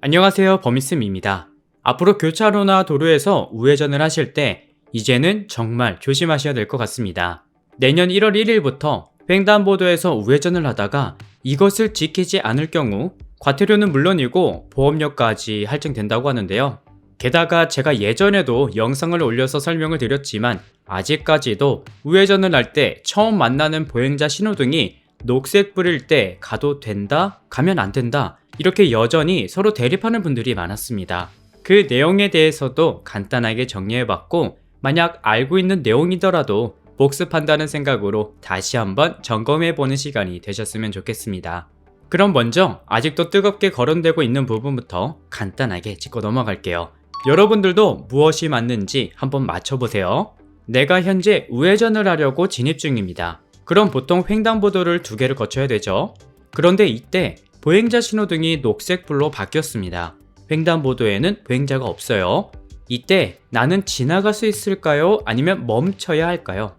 안녕하세요 범이스입니다. 앞으로 교차로나 도로에서 우회전을 하실 때 이제는 정말 조심하셔야 될 것 같습니다. 내년 1월 1일부터 횡단보도에서 우회전을 하다가 이것을 지키지 않을 경우 과태료는 물론이고 보험료까지 할증된다고 하는데요. 게다가 제가 예전에도 영상을 올려서 설명을 드렸지만 아직까지도 우회전을 할 때 처음 만나는 보행자 신호등이 녹색 불일 때 가도 된다, 가면 안 된다, 이렇게 여전히 서로 대립하는 분들이 많았습니다. 그 내용에 대해서도 간단하게 정리해봤고, 만약 알고 있는 내용이더라도 복습한다는 생각으로 다시 한번 점검해보는 시간이 되셨으면 좋겠습니다. 그럼 먼저 아직도 뜨겁게 거론되고 있는 부분부터 간단하게 짚고 넘어갈게요. 여러분들도 무엇이 맞는지 한번 맞춰보세요. 내가 현재 우회전을 하려고 진입 중입니다. 그럼 보통 횡단보도를 두 개를 거쳐야 되죠. 그런데 이때 보행자 신호등이 녹색불로 바뀌었습니다. 횡단보도에는 보행자가 없어요. 이때 나는 지나갈 수 있을까요? 아니면 멈춰야 할까요?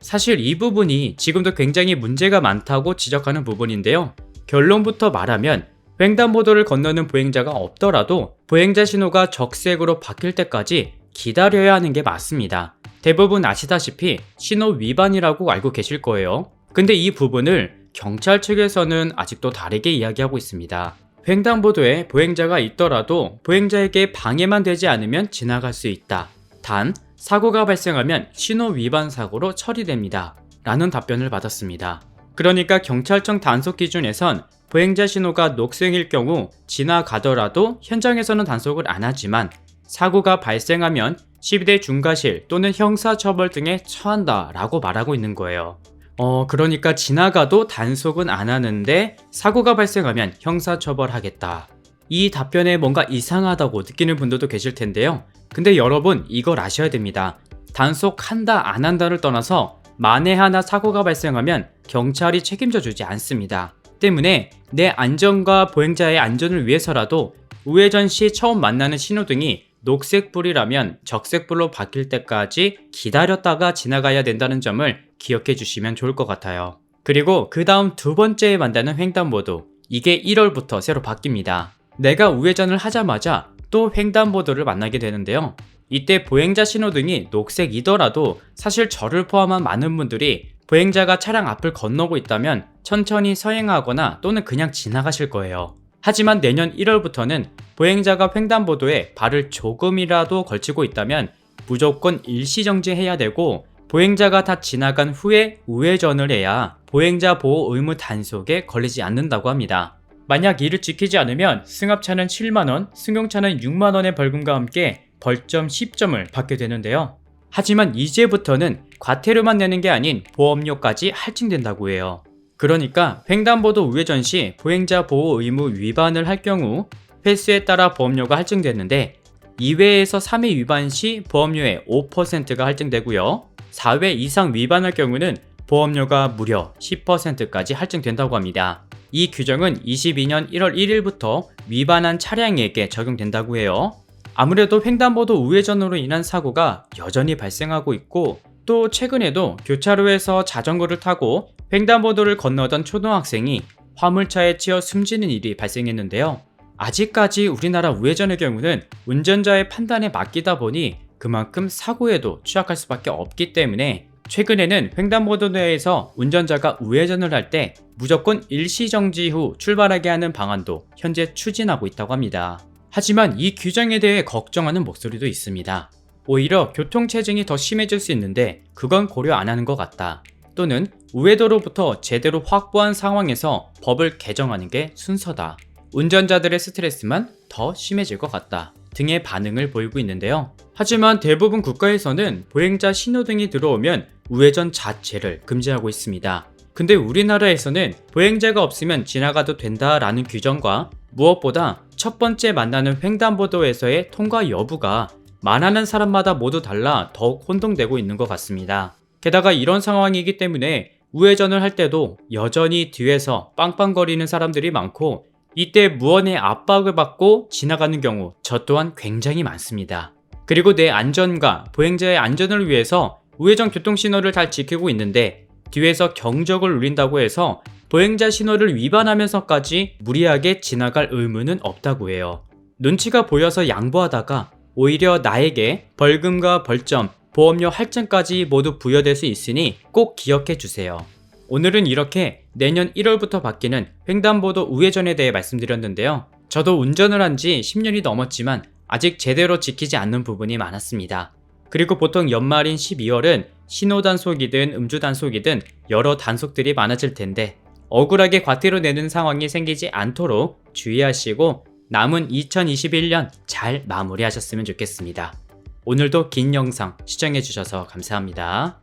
사실 이 부분이 지금도 굉장히 문제가 많다고 지적하는 부분인데요. 결론부터 말하면 횡단보도를 건너는 보행자가 없더라도 보행자 신호가 적색으로 바뀔 때까지 기다려야 하는 게 맞습니다. 대부분 아시다시피 신호 위반이라고 알고 계실 거예요. 근데 이 부분을 경찰 측에서는 아직도 다르게 이야기하고 있습니다. 횡단보도에 보행자가 있더라도 보행자에게 방해만 되지 않으면 지나갈 수 있다. 단, 사고가 발생하면 신호 위반 사고로 처리됩니다. 라는 답변을 받았습니다. 그러니까 경찰청 단속 기준에선 보행자 신호가 녹색일 경우 지나가더라도 현장에서는 단속을 안 하지만 사고가 발생하면 12대 중과실 또는 형사처벌 등에 처한다 라고 말하고 있는 거예요. 어, 그러니까 지나가도 단속은 안 하는데 사고가 발생하면 형사처벌하겠다. 이 답변에 뭔가 이상하다고 느끼는 분들도 계실 텐데요. 근데 여러분 이걸 아셔야 됩니다. 단속한다 안 한다를 떠나서 만에 하나 사고가 발생하면 경찰이 책임져 주지 않습니다. 때문에 내 안전과 보행자의 안전을 위해서라도 우회전 시 처음 만나는 신호등이 녹색불이라면 적색불로 바뀔 때까지 기다렸다가 지나가야 된다는 점을 기억해 주시면 좋을 것 같아요. 그리고 그 다음 두 번째에 만나는 횡단보도. 이게 1월부터 새로 바뀝니다. 내가 우회전을 하자마자 또 횡단보도를 만나게 되는데요. 이때 보행자 신호등이 녹색이더라도 사실 저를 포함한 많은 분들이 보행자가 차량 앞을 건너고 있다면 천천히 서행하거나 또는 그냥 지나가실 거예요. 하지만 내년 1월부터는 보행자가 횡단보도에 발을 조금이라도 걸치고 있다면 무조건 일시정지해야 되고 보행자가 다 지나간 후에 우회전을 해야 보행자 보호 의무 단속에 걸리지 않는다고 합니다. 만약 이를 지키지 않으면 승합차는 7만원, 승용차는 6만원의 벌금과 함께 벌점 10점을 받게 되는데요. 하지만 이제부터는 과태료만 내는 게 아닌 보험료까지 할증된다고 해요. 그러니까 횡단보도 우회전 시 보행자 보호 의무 위반을 할 경우 횟수에 따라 보험료가 할증되는데 2회에서 3회 위반 시 보험료의 5%가 할증되고요. 4회 이상 위반할 경우는 보험료가 무려 10%까지 할증된다고 합니다. 이 규정은 22년 1월 1일부터 위반한 차량에게 적용된다고 해요. 아무래도 횡단보도 우회전으로 인한 사고가 여전히 발생하고 있고 또 최근에도 교차로에서 자전거를 타고 횡단보도를 건너던 초등학생이 화물차에 치여 숨지는 일이 발생했는데요. 아직까지 우리나라 우회전의 경우는 운전자의 판단에 맡기다 보니 그만큼 사고에도 취약할 수밖에 없기 때문에 최근에는 횡단보도 내에서 운전자가 우회전을 할 때 무조건 일시정지 후 출발하게 하는 방안도 현재 추진하고 있다고 합니다. 하지만 이 규정에 대해 걱정하는 목소리도 있습니다. 오히려 교통체증이 더 심해질 수 있는데 그건 고려 안 하는 것 같다. 또는 우회도로부터 제대로 확보한 상황에서 법을 개정하는 게 순서다. 운전자들의 스트레스만 더 심해질 것 같다. 등의 반응을 보이고 있는데요. 하지만 대부분 국가에서는 보행자 신호등이 들어오면 우회전 자체를 금지하고 있습니다. 근데 우리나라에서는 보행자가 없으면 지나가도 된다라는 규정과 무엇보다 첫 번째 만나는 횡단보도에서의 통과 여부가 만하는 사람마다 모두 달라 더욱 혼동되고 있는 것 같습니다. 게다가 이런 상황이기 때문에 우회전을 할 때도 여전히 뒤에서 빵빵거리는 사람들이 많고 이때 무언의 압박을 받고 지나가는 경우 저 또한 굉장히 많습니다. 그리고 내 안전과 보행자의 안전을 위해서 우회전 교통 신호를 잘 지키고 있는데 뒤에서 경적을 울린다고 해서 보행자 신호를 위반하면서까지 무리하게 지나갈 의무는 없다고 해요. 눈치가 보여서 양보하다가 오히려 나에게 벌금과 벌점, 보험료 할증까지 모두 부여될 수 있으니 꼭 기억해 주세요. 오늘은 이렇게 내년 1월부터 바뀌는 횡단보도 우회전에 대해 말씀드렸는데요. 저도 운전을 한 지 10년이 넘었지만 아직 제대로 지키지 않는 부분이 많았습니다. 그리고 보통 연말인 12월은 신호 단속이든 음주 단속이든 여러 단속들이 많아질 텐데 억울하게 과태료 내는 상황이 생기지 않도록 주의하시고 남은 2021년 잘 마무리하셨으면 좋겠습니다. 오늘도 긴 영상 시청해주셔서 감사합니다.